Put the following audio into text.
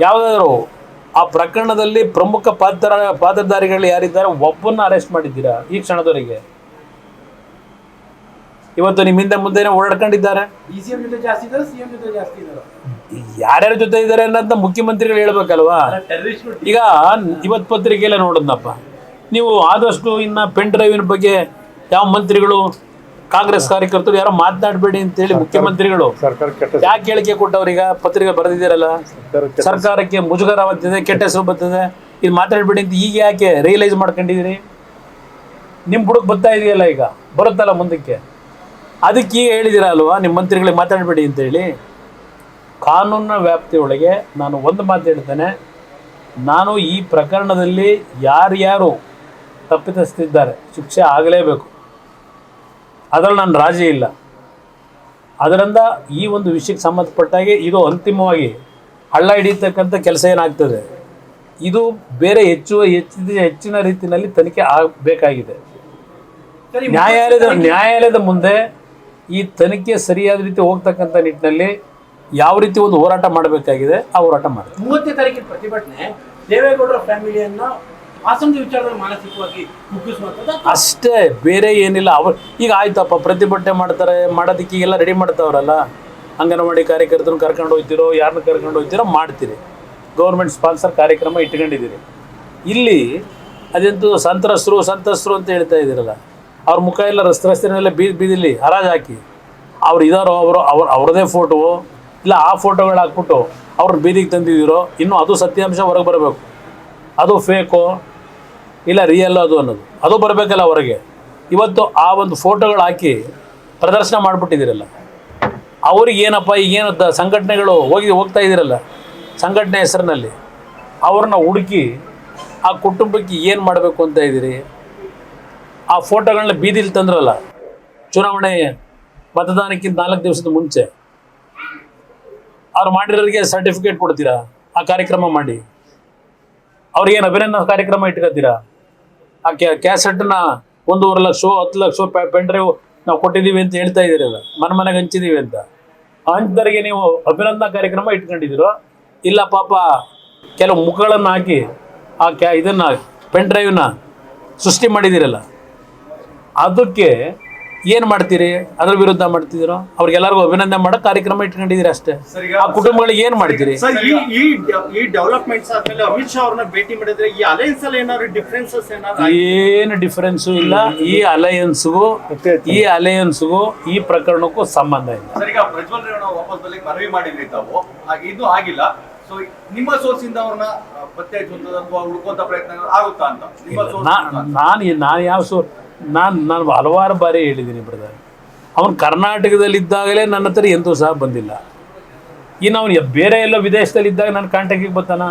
ಯಾವುದಾದ್ರು ಆ ಪ್ರಕರಣದಲ್ಲಿ ಪ್ರಮುಖ ಪಾತ್ರ ಪಾತ್ರಧಾರಿಗಳು ಯಾರಿದ್ದಾರೆ ಒಬ್ಬನ್ನ ಅರೆಸ್ಟ್ ಮಾಡಿದ್ದೀರಾ ಈ ಕ್ಷಣದವರೆಗೆ? ಇವತ್ತು ನಿಮ್ಮಿಂದ ಹಿಂದೆ ಮುಂದೆನೇ ಓಡಾಡ್ಕೊಂಡಿದ್ದಾರೆ. ಯಾರ್ಯಾರ ಜೊತೆ ಇದ್ದಾರೆ ಅನ್ನೋದನ್ನ ಮುಖ್ಯಮಂತ್ರಿಗಳು ಹೇಳ್ಬೇಕಲ್ವಾ? ಈಗ ಇವತ್ತು ಪತ್ರಿಕೆಯಲ್ಲೇ ನೋಡೋದಪ್ಪ ನೀವು ಆದಷ್ಟು ಇನ್ನು ಪೆನ್ ಡ್ರೈವಿನ ಬಗ್ಗೆ ಯಾವ ಮಂತ್ರಿಗಳು ಕಾಂಗ್ರೆಸ್ ಕಾರ್ಯಕರ್ತರು ಯಾರೋ ಮಾತನಾಡಬೇಡಿ ಅಂತೇಳಿ ಮುಖ್ಯಮಂತ್ರಿಗಳು. ಸರ್ಕಾರ ಯಾಕೆ ಹೇಳಿಕೆ ಕೊಟ್ಟವ್ರೀಗ ಪತ್ರಿಕೆ ಬರೆದಿದ್ದೀರಲ್ಲ? ಸರ್ಕಾರಕ್ಕೆ ಮುಜುಗರ ಬರ್ತದೆ ಕೆಟ್ಟ ಹೆಸರು ಬರ್ತದೆ. ಇದು ಮಾತಾಡಬೇಡಿ ಅಂತ ಈಗ ಯಾಕೆ ರಿಯಲೈಸ್ ಮಾಡ್ಕೊಂಡಿದ್ದೀರಿ? ನಿಮ್ಮ ಬುಡಕ್ ಬರ್ತಾ ಇದೆಯಲ್ಲ ಈಗ ಬರುತ್ತಲ್ಲ ಮುಂದಕ್ಕೆ. ಅದಕ್ಕೆ ಈಗ ಹೇಳಿದಿರ ಅಲ್ವಾ? ನಿಮ್ಮ ಮಂತ್ರಿಗಳಿಗೆ ಮಾತಾಡಬೇಡಿ ಅಂತೇಳಿ. ಕಾನೂನಿನ ವ್ಯಾಪ್ತಿಯೊಳಗೆ ನಾನು ಒಂದು ಮಾತು ಹೇಳ್ತೇನೆ. ನಾನು ಈ ಪ್ರಕರಣದಲ್ಲಿ ಯಾರ್ಯಾರು ತಪ್ಪಿತಸ್ತಿದ್ದಾರೆ ಶಿಕ್ಷೆ ಆಗಲೇಬೇಕು. ಅದರಲ್ಲಿ ನಾನು ರಾಜಿ ಇಲ್ಲ. ಅದರಿಂದ ಈ ಒಂದು ವಿಷಯಕ್ಕೆ ಸಂಬಂಧಪಟ್ಟಾಗೆ ಇದು ಅಂತಿಮವಾಗಿ ಹಳ್ಳ ಹಿಡಿಯತಕ್ಕಂಥ ಕೆಲಸ ಏನಾಗ್ತದೆ? ಇದು ಬೇರೆ ಹೆಚ್ಚು ಹೆಚ್ಚಿದ ಹೆಚ್ಚಿನ ರೀತಿಯಲ್ಲಿ ತನಿಖೆ ಆಗಬೇಕಾಗಿದೆ. ನ್ಯಾಯಾಲಯದ ನ್ಯಾಯಾಲಯದ ಮುಂದೆ ಈ ತನಿಖೆ ಸರಿಯಾದ ರೀತಿ ಹೋಗ್ತಕ್ಕಂಥ ನಿಟ್ಟಿನಲ್ಲಿ ಯಾವ ರೀತಿ ಒಂದು ಹೋರಾಟ ಮಾಡಬೇಕಾಗಿದೆ ಆ ಹೋರಾಟ ಮಾಡಿ ಮೂವತ್ತನೇ ತಾರೀಕಿನ ಪ್ರತಿಭಟನೆ ದೇವೇಗೌಡರ ಫ್ಯಾಮಿಲಿಯನ್ನ ಅಷ್ಟೇ, ಬೇರೆ ಏನಿಲ್ಲ. ಅವ್ರು ಈಗ ಆಯ್ತಪ್ಪ ಪ್ರತಿಭಟನೆ ಮಾಡ್ತಾರೆ, ಮಾಡೋದಕ್ಕೆ ಈಗೆಲ್ಲ ರೆಡಿ ಮಾಡ್ತಾವ್ರಲ್ಲ? ಅಂಗನವಾಡಿ ಕಾರ್ಯಕರ್ತರನ್ನ ಕರ್ಕೊಂಡು ಹೋಗ್ತಿರೋ ಯಾರನ್ನ ಕರ್ಕೊಂಡು ಹೋಗ್ತಿರೋ ಮಾಡ್ತೀರಿ. ಗೌರ್ಮೆಂಟ್ ಸ್ಪಾನ್ಸರ್ ಕಾರ್ಯಕ್ರಮ ಇಟ್ಕೊಂಡಿದ್ದೀರಿ. ಇಲ್ಲಿ ಅದೆಂತೂ ಸಂತ್ರಸ್ತರು ಸಂತ್ರಸ್ತರು ಅಂತ ಹೇಳ್ತಾ ಇದ್ದೀರಲ್ಲ. ಅವ್ರ ಮುಖ ಎಲ್ಲ ರಸ್ತೆ ರಸ್ತೆನೆಲ್ಲ ಬೀದಿ ಬೀದಿಲಿ ಹರಾಜ್ ಹಾಕಿ. ಅವ್ರು ಇದಾರೋ, ಅವರು ಅವ್ರ ಅವ್ರದೇ ಫೋಟೋ ಇಲ್ಲ ಆ ಫೋಟೋಗಳು ಹಾಕ್ಬಿಟ್ಟು ಅವ್ರನ್ನ ಬೀದಿಗೆ ತಂದಿದ್ದೀರೋ, ಇನ್ನೂ ಅದು ಸತ್ಯಾಂಶ ಹೊರಗೆ ಬರಬೇಕು. ಅದು ಫೇಕೋ ಇಲ್ಲ ರಿಯಲ್ ಅದು ಅನ್ನೋದು. ಅದು ಬರಬೇಕಲ್ಲ ಹೊರಗೆ. ಇವತ್ತು ಆ ಒಂದು ಫೋಟೋಗಳು ಹಾಕಿ ಪ್ರದರ್ಶನ ಮಾಡಿಬಿಟ್ಟಿದ್ದೀರಲ್ಲ. ಅವ್ರಿಗೆ ಏನಪ್ಪ, ಈಗೇನು ದ ಸಂಘಟನೆಗಳು ಹೋಗಿ ಹೋಗ್ತಾ ಇದ್ದೀರಲ್ಲ, ಸಂಘಟನೆ ಹೆಸರಿನಲ್ಲಿ. ಅವ್ರನ್ನ ಹುಡುಕಿ ಆ ಕುಟುಂಬಕ್ಕೆ ಏನು ಮಾಡಬೇಕು ಅಂತ ಇದ್ದೀರಿ? ಆ ಫೋಟೋಗಳನ್ನ ಬೀದಿಲಿ ತಂದ್ರಲ್ಲ, ಚುನಾವಣೆ ಮತದಾನಕ್ಕಿಂತ ನಾಲ್ಕು ದಿವಸದ ಮುಂಚೆ. ಅವ್ರು ಮಾಡಿರೋರಿಗೆ ಸರ್ಟಿಫಿಕೇಟ್ ಕೊಡ್ತೀರಾ? ಆ ಕಾರ್ಯಕ್ರಮ ಮಾಡಿ. ಅವ್ರಿಗೇನು ಅಭಿನಂದನಾ ಕಾರ್ಯಕ್ರಮ ಇಟ್ಕೊತೀರಾ ಆ ಕ್ಯಾ ಕ್ಯಾಸೆಟ್ನ ಒಂದೂವರೆ ಲಕ್ಷ, ಹತ್ತು ಲಕ್ಷ ಪೆನ್ ಡ್ರೈವ್ ನಾವು ಕೊಟ್ಟಿದ್ದೀವಿ ಅಂತ ಹೇಳ್ತಾ ಇದ್ದೀರಲ್ಲ ಮನೆ ಮನೆಗೆ ಹಂಚಿದ್ದೀವಿ ಅಂತ. ಅಂಥವರಿಗೆ ನೀವು ಅಭಿನಂದನಾ ಕಾರ್ಯಕ್ರಮ ಇಟ್ಕೊಂಡಿದ್ದೀರೋ, ಇಲ್ಲ ಪಾಪ ಕೆಲವು ಮುಖಗಳನ್ನು ಹಾಕಿ ಆ ಕ್ಯಾ, ಇದನ್ನು ಪೆನ್ ಡ್ರೈವ್ನ ಸೃಷ್ಟಿ ಮಾಡಿದ್ದೀರಲ್ಲ. ಅದಕ್ಕೆ ಏನು ಮಾಡ್ತೀರಿ? ಅದ್ರ ವಿರುದ್ಧ ಮಾಡ್ತಿದ್ದೀರೋ? ಅವ್ರಿಗೆಲ್ಲರಿಗೂ ಅಭಿನಂದನೆ ಮಾಡೋ ಕಾರ್ಯಕ್ರಮ ಇಟ್ಕೊಂಡಿದ್ದೀರಿ ಅಷ್ಟೇ. ಆ ಕುಟುಂಬಗಳಿಗೆ ಏನು ಮಾಡ್ತೀರಿ? ಸರ್ ಈ ಈ ಈ ಡೆವಲಪ್ಮೆಂಟ್ಸ್ ಆದ್ಮೇಲೆ ಅಮಿತ್ ಶಾ ಅವ್ರನ್ನ ಭೇಟಿ ಮಾಡಿದ್ರೆ ಈ ಅಲಯನ್ಸ್ ಅಲ್ಲಿ ಏನಾದ್ರು ಡಿಫ್ರೆನ್ಸಸ್ ಏನಾದ್ರು ಏನು ಡಿಫರೆನ್ಸು ಇಲ್ಲ. ಈ ಅಲಯನ್ಸ್ಗೂ ಈ ಅಲಯನ್ಸ್ಗೂ ಈ ಪ್ರಕರಣಕ್ಕೂ ಸಂಬಂಧ ಇಲ್ಲ. ಸರ್ ಈಗ ಪ್ರಜ್ವಲ್ ರೇವಣ್ಣ ವಾಪಸ್ ಬರ್ಲಿಕ್ಕೆ ಮನವಿ ಮಾಡಿದ್ರಿ ತಾವು. ಹಾಗೆ ಇದು ಆಗಿಲ್ಲ. ಸೊ ನಿಮ್ಮ ಸೋರ್ಸ್ ಇಂದ ಅವ್ರನ್ನ ಪತ್ತೆ ಹಚ್ಚುವಂಥದ್ದು ಅಥವಾ ಹುಡುಕುವಂತ ಪ್ರಯತ್ನ ಆಗುತ್ತಾ ಅಂತ? ನಿಮ್ಮ ಸೋರ್ಸ್ ನಾನು ನಾನು ಯಾವ ಸೋ ನಾನು ನಾನು ಹಲವಾರು ಬಾರಿ ಹೇಳಿದ್ದೀನಿ ಬ್ರದರ್. ಅವನು ಕರ್ನಾಟಕದಲ್ಲಿದ್ದಾಗಲೇ ನನ್ನ ಹತ್ರ ಎಂದೂ ಸಹ ಬಂದಿಲ್ಲ. ಇನ್ನು ಅವನು ಬೇರೆ ಎಲ್ಲ ವಿದೇಶದಲ್ಲಿ ಇದ್ದಾಗ ನನ್ನ ಕಾಂಟ್ಯಾಕ್ಟಿಗೆ ಬರ್ತಾನ?